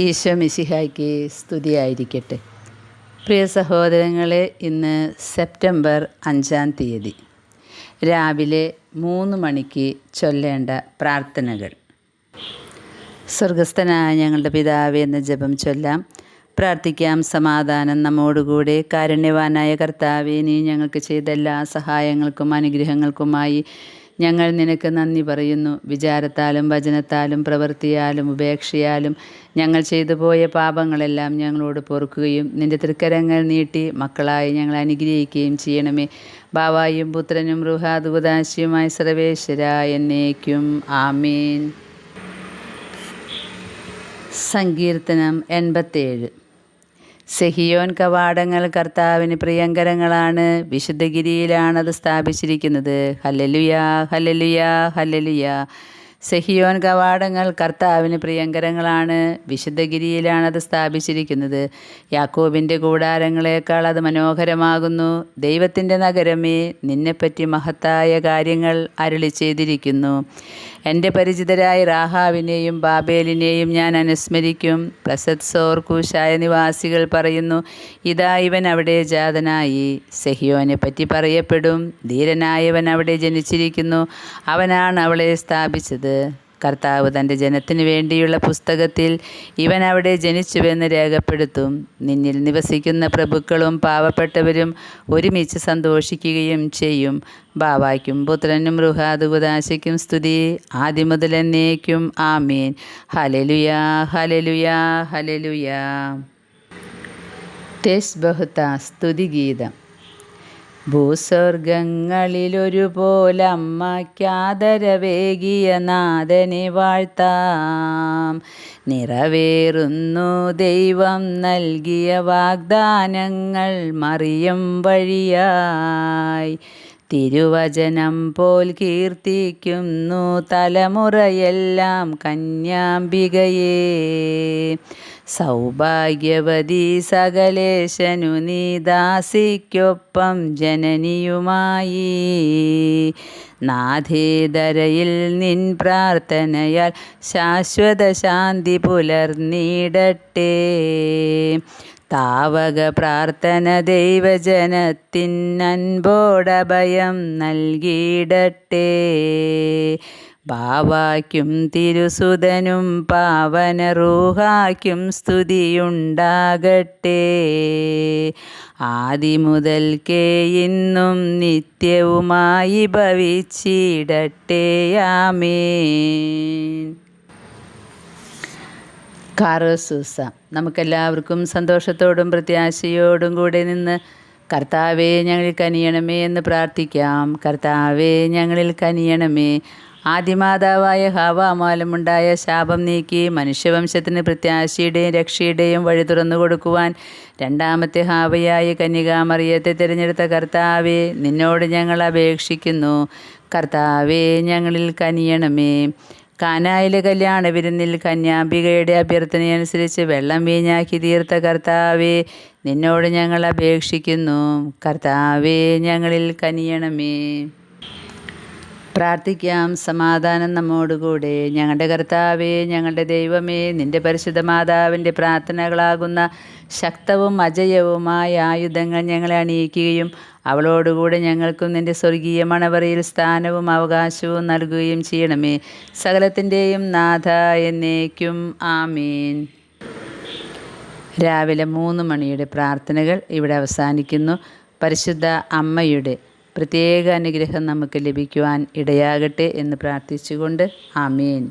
ഈശോ മിശിഹായ്ക്ക് സ്തുതിയായിരിക്കട്ടെ. പ്രിയ സഹോദരങ്ങളെ ഇന്ന് സെപ്റ്റംബർ അഞ്ചാം തീയതി. രാവിലെ മൂന്ന് മണിക്ക് ചൊല്ലേണ്ട പ്രാർത്ഥനകൾ. സ്വർഗസ്ഥനായ ഞങ്ങളുടെ പിതാവ് എന്ന ജപം ചൊല്ലാം. പ്രാർത്ഥിക്കാം സമാധാനം നമ്മോടുകൂടെ. കാരുണ്യവാനായ കർത്താവേ നീ ഞങ്ങൾക്ക് ചെയ്ത എല്ലാ സഹായങ്ങൾക്കും അനുഗ്രഹങ്ങൾക്കുമായി ഞങ്ങൾ നിനക്ക് നന്ദി പറയുന്നു. വിചാരത്താലും വചനത്താലും പ്രവൃത്തിയാലും ഉപേക്ഷയാലും ഞങ്ങൾ ചെയ്തു പോയ പാപങ്ങളെല്ലാം ഞങ്ങളോട് പൊറുക്കുകയും നിന്റെ തൃക്കരങ്ങൾ നീട്ടി മക്കളായി ഞങ്ങൾ അനുഗ്രഹിക്കുകയും ചെയ്യണമേ. ബാവായും പുത്രനും റുഹാദുപദാശിയുമായ സർവേശ്വര എന്നേക്കും. ആമീൻ. സങ്കീർത്തനം എൺപത്തേഴ് സെഹിയോൻ കവാടങ്ങൾ കർത്താവിന് പ്രിയങ്കരങ്ങളാണ്. വിശുദ്ധഗിരിയിലാണത് സ്ഥാപിച്ചിരിക്കുന്നത്. ഹല്ലലുയാ ഹല്ലലുയാ ഹല്ലലുയാ. സെഹിയോൻ കവാടങ്ങൾ കർത്താവിന് പ്രിയങ്കരങ്ങളാണ്. വിശുദ്ധഗിരിയിലാണത് സ്ഥാപിച്ചിരിക്കുന്നത്. യാക്കോബിന്റെ കൂടാരങ്ങളേക്കാൾ അത് മനോഹരമാകുന്നു. ദൈവത്തിന്റെ നഗരമേ നിന്നെപ്പറ്റി മഹത്തായ കാര്യങ്ങൾ അരുളി ചെയ്തിരിക്കുന്നു. എന്റെ പരിചിതരായ രാഹാവിനെയും ബാബേലിനെയും ഞാൻ അനുസ്മരിക്കും. പ്രസത് സോർ കൂശായ നിവാസികൾ പറയുന്നു ഇതാ ഇവൻ അവിടെ ജാതനായി. സെഹിയോനെ പറ്റി പറയപ്പെടും. ധീരനായവൻ അവിടെ ജനിച്ചിരിക്കുന്നു. അവനാണ് അവളെ സ്ഥാപിച്ചത്. കർത്താവ് തന്റെ ജനത്തിനു വേണ്ടിയുള്ള പുസ്തകത്തിൽ ഇവൻ അവിടെ ജനിച്ചുവെന്ന് രേഖപ്പെടുത്തും. നിന്നിൽ നിവസിക്കുന്ന പ്രഭുക്കളും പാവപ്പെട്ടവരും ഒരുമിച്ച് സന്തോഷിക്കുകയും ചെയ്യും. ബാവായ്ക്കും പുത്രനും റുഹാദുപദാശയ്ക്കും സ്തുതി. ആദ്യം മുതൽ എന്നേക്കും ആമീൻ. ഹലലുയാ ഹലലുയാ ഹലലുയാ തെസ് ബഹുത്ത സ്തുതിഗീതം ഭൂസ്വർഗങ്ങളിലൊരുപോലമ്മയ്ക്കാദരവേകിയ നാഥനെ വാഴ്ത്താം. നിറവേറുന്നു ദൈവം നൽകിയ വാഗ്ദാനങ്ങൾ മറിയും വഴിയായി. തിരുവചനം പോൽ കീർത്തിക്കുന്നു തലമുറയെല്ലാം കന്യാംബികയെ. സൗഭാഗ്യവതി സകലേശനു നീ ദാസിക്കൊപ്പം ജനനിയുമായി. നാഥേതരയിൽ നിൻ പ്രാർത്ഥനയാൽ ശാശ്വത ശാന്തി പുലർന്നിടട്ടെ. താവക പ്രാർത്ഥന ദൈവജനത്തിൻ അൻപോടഭയം നൽകിയിടട്ടെ. ബാവായ്ക്കും തിരുസുതനും പാവനറൂഹായ്ക്കും സ്തുതിയുണ്ടാകട്ടെ. ആദിമുതൽക്കേ ഇന്നും നിത്യവുമായി ഭവിച്ചിടട്ടെ. ആമേൻ. കാറോസൂസ നമുക്കെല്ലാവർക്കും സന്തോഷത്തോടും പ്രത്യാശയോടും കൂടെ നിന്ന് കർത്താവെ ഞങ്ങളിൽ കനിയണമേ എന്ന് പ്രാർത്ഥിക്കാം. കർത്താവെ ഞങ്ങളിൽ കനിയണമേ. ആദിമാതാവായ ഹാവാമാലമുണ്ടായ ശാപം നീക്കി മനുഷ്യവംശത്തിന് പ്രത്യാശയുടെയും രക്ഷയുടെയും വഴി തുറന്നു കൊടുക്കുവാൻ രണ്ടാമത്തെ ഹാവയായ കന്യകാമറിയത്തെ തിരഞ്ഞെടുത്ത കർത്താവെ നിന്നോട് ഞങ്ങൾ അപേക്ഷിക്കുന്നു. കർത്താവെ ഞങ്ങളിൽ കനിയണമേ. കാനായിലെ കല്യാണ വിരുന്നിൽ കന്യാംബികയുടെ അഭ്യർത്ഥനയനുസരിച്ച് വെള്ളം വീഞ്ഞാക്കി തീർത്ത കർത്താവെ നിന്നോട് ഞങ്ങൾ അപേക്ഷിക്കുന്നു. കർത്താവെ ഞങ്ങളിൽ കനിയണമേ. പ്രാർത്ഥിക്കാം. സമാധാനം നമ്മോടുകൂടെ. ഞങ്ങളുടെ കർത്താവേ ഞങ്ങളുടെ ദൈവമേ നിന്റെ പരിശുദ്ധ മാതാവിന്റെ പ്രാർത്ഥനകളാകുന്ന ശക്തവും അജയവുമായ ആയുധങ്ങൾ ഞങ്ങളെ അണിയിക്കുകയും അവളോടുകൂടെ ഞങ്ങൾക്കും നിന്റെ സ്വർഗീയ മണവറയിൽ സ്ഥാനവും അവകാശവും നൽകുകയും ചെയ്യണമേ. സകലത്തിന്റെയും നാഥ എന്നേക്കും. ആമീൻ. രാവിലെ മൂന്ന് മണിയുടെ പ്രാർത്ഥനകൾ ഇവിടെ അവസാനിക്കുന്നു. പരിശുദ്ധ അമ്മയുടെ പ്രത്യേക അനുഗ്രഹം നമുക്ക് ലഭിക്കുവാൻ ഇടയാകട്ടെ എന്ന് പ്രാർത്ഥിച്ചുകൊണ്ട് ആമീൻ.